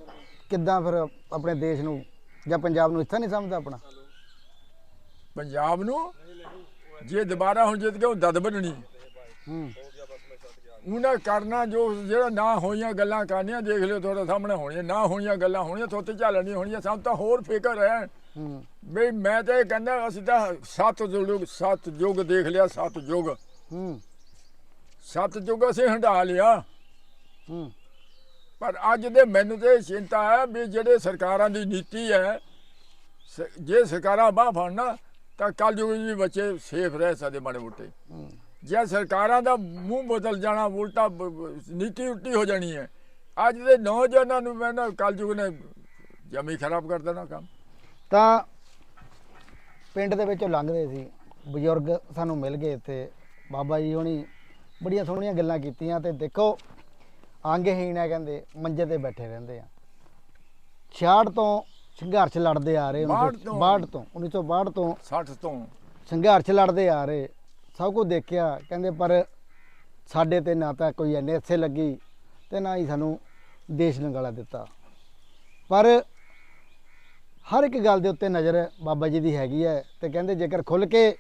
ਕਿੱਦਾਂ ਫਿਰ ਆਪਣੇ ਦੇਸ਼ ਨੂੰ ਜਾਂ ਪੰਜਾਬ ਨੂੰ ਹਿੱਸਾ ਨਹੀਂ ਸਮਝਦਾ ਆਪਣਾ? ਪੰਜਾਬ ਨੂੰ? ਜੇ ਦੁਬਾਰਾ ਹੁਣ ਜਿੱਤ ਕੇ ਉਹ ਦਦ ਬਣਨੀ ਹੂੰ। ਉਹਨਾਂ ਕਰਨਾ ਜੋ ਜਿਹੜਾ ਨਾ ਹੋਈਆਂ ਗੱਲਾਂ ਕਰਨੀਆਂ ਦੇਖ ਲਿਓ ਤੁਹਾਡੇ ਸਾਹਮਣੇ ਹੋਣੀਆਂ ਨਾ ਹੋਈਆਂ ਗੱਲਾਂ ਹੋਣੀਆਂ ਥੋਤੇ ਝਾਲਣੀ ਹੋਣੀਆਂ ਸਭ ਤਾਂ ਹੋਰ ਫਿਕਰ ਹੈ। ਵੀ ਮੈਂ ਤਾਂ ਇਹ ਕਹਿੰਦਾ ਅਸੀਂ ਤਾਂ ਸੱਤ ਯੁੱਗ ਸੱਤ ਯੁੱਗ ਦੇਖ ਲਿਆ ਸੱਤ ਯੁੱਗ ਹੂੰ। ਸਤਜੁਗ ਅਸੀਂ ਹੰਢਾ ਲਿਆ। ਹੂੰ। ਪਰ ਅੱਜ ਦੇ ਮੈਨੂੰ ਤੇ ਇਹ ਚਿੰਤਾ ਹੈ ਵੀ ਜਿਹੜੇ ਸਰਕਾਰਾਂ ਦੀ ਨੀਤੀ ਹੈ ਜੇ ਸਰਕਾਰਾਂ ਬਾਹ ਫੜਨਾ ਤਾਂ ਕੱਲ ਯੁਗ ਵੀ ਬੱਚੇ ਸੇਫ ਰਹਿ ਸਕਦੇ ਮਾੜੇ ਮੋਟੇ। ਹੂੰ। ਜੇ ਸਰਕਾਰਾਂ ਦਾ ਮੂੰਹ ਬਦਲ ਜਾਣਾ ਉਲਟਾ ਨੀਤੀ ਉਲਟੀ ਹੋ ਜਾਣੀ ਹੈ। ਅੱਜ ਦੇ ਨੌਜਵਾਨਾਂ ਨੂੰ ਮੈਂ ਨਾ ਕੱਲ ਯੁਗ ਨੇ ਜਮੀ ਖਰਾਬ ਕਰ ਦੇਣਾ ਕੰਮ। ਤਾਂ ਪਿੰਡ ਦੇ ਵਿੱਚੋਂ ਲੰਘਦੇ ਸੀ। ਬਜ਼ੁਰਗ ਸਾਨੂੰ ਮਿਲ ਗਏ ਇੱਥੇ। ਬਾਬਾ ਜੀ ਹੁਣੀ ਬੜੀਆਂ ਸੋਹਣੀਆਂ ਗੱਲਾਂ ਕੀਤੀਆਂ ਤੇ ਦੇਖੋ ਅੰਗਹੀਣ ਹੈ ਕਹਿੰਦੇ ਮੰਜੇ ਤੇ ਬੈਠੇ ਰਹਿੰਦੇ ਆ। 66 ਤੋਂ ਸੰਘਰਸ਼ ਲੜਦੇ ਆ ਰਹੇ 62 ਤੋਂ। 1962 ਤੋਂ 1962 ਤੋਂ 60 ਤੋਂ। ਸੰਘਰਸ਼ ਲੜਦੇ ਆ ਰਹੇ। ਸਭ ਕੁਝ ਦੇਖਿਆ। ਕਹਿੰਦੇ ਪਰ ਸਾਡੇ ਤੇ ਨਾ ਤਾਂ ਕੋਈ ਐਨਐਸਏ ਲੱਗੀ ਤੇ ਨਾ ਹੀ ਸਾਨੂੰ ਦੇਸ਼ ਲੰਗਾਲਾ ਦਿੱਤਾ। ਪਰ ਹਰ ਇੱਕ ਗੱਲ ਦੇ ਉੱਤੇ ਨਜ਼ਰ ਬਾਬਾ ਜੀ ਦੀ ਹੈਗੀ ਹੈ ਤੇ ਕਹਿੰਦੇ ਜੇਕਰ ਖੁੱਲ ਕੇ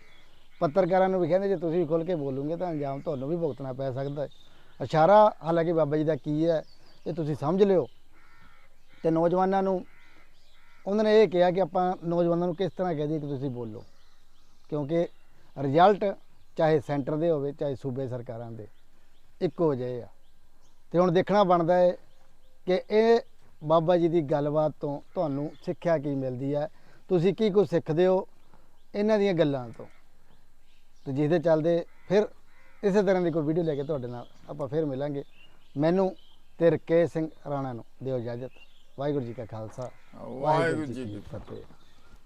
ਪੱਤਰਕਾਰਾਂ ਨੂੰ ਵੀ ਕਹਿੰਦੇ ਜੇ ਤੁਸੀਂ ਖੁੱਲ ਕੇ ਬੋਲੋਗੇ ਤਾਂ ਅੰਜਾਮ ਤੁਹਾਨੂੰ ਵੀ ਭੁਗਤਣਾ ਪੈ ਸਕਦਾ ਹੈ। ਇਸ਼ਾਰਾ ਹਾਲਾਂਕਿ ਬਾਬਾ ਜੀ ਦਾ ਕੀ ਹੈ, ਇਹ ਤੁਸੀਂ ਸਮਝ ਲਿਓ। ਤੇ ਨੌਜਵਾਨਾਂ ਨੂੰ ਉਹਨਾਂ ਨੇ ਇਹ ਕਿਹਾ ਕਿ ਆਪਾਂ ਨੌਜਵਾਨਾਂ ਨੂੰ ਕਿਸ ਤਰ੍ਹਾਂ ਕਹਿ ਦਈਏ ਕਿ ਤੁਸੀਂ ਬੋਲੋ। ਕਿਉਂਕਿ ਰਿਜ਼ਲਟ ਚਾਹੇ ਸੈਂਟਰ ਦੇ ਹੋਵੇ ਚਾਹੇ ਸੂਬੇ ਸਰਕਾਰਾਂ ਦੇ ਇੱਕੋ ਜਿਹੇ ਆ। ਤੇ ਹੁਣ ਦੇਖਣਾ ਬਣਦਾ ਹੈ ਕਿ ਇਹ ਬਾਬਾ ਜੀ ਦੀ ਗੱਲਬਾਤ ਤੋਂ ਤੁਹਾਨੂੰ ਸਿੱਖਿਆ ਕੀ ਮਿਲਦੀ ਹੈ ਤੁਸੀਂ ਕੀ ਕੁਝ ਸਿੱਖਦੇ ਹੋ ਇਹਨਾਂ ਦੀਆਂ ਗੱਲਾਂ ਤੋਂ? ਤੇ ਜਿਹਦੇ ਚੱਲਦੇ ਫਿਰ ਇਸੇ ਤਰ੍ਹਾਂ ਦੀ ਕੋਈ ਵੀਡੀਓ ਲੈ ਕੇ ਤੁਹਾਡੇ ਨਾਲ ਆਪਾਂ ਫਿਰ ਮਿਲਾਂਗੇ। ਮੈਨੂੰ ਤੇ ਰਕੇਸ਼ ਸਿੰਘ ਰਾਣਾ ਨੂੰ ਦਿਓ ਇਜਾਜ਼ਤ। ਵਾਹਿਗੁਰੂ ਜੀ ਕਾ ਖਾਲਸਾ। ਵਾਹਿਗੁਰੂ ਜੀ ਕੀ ਫਤਿਹ।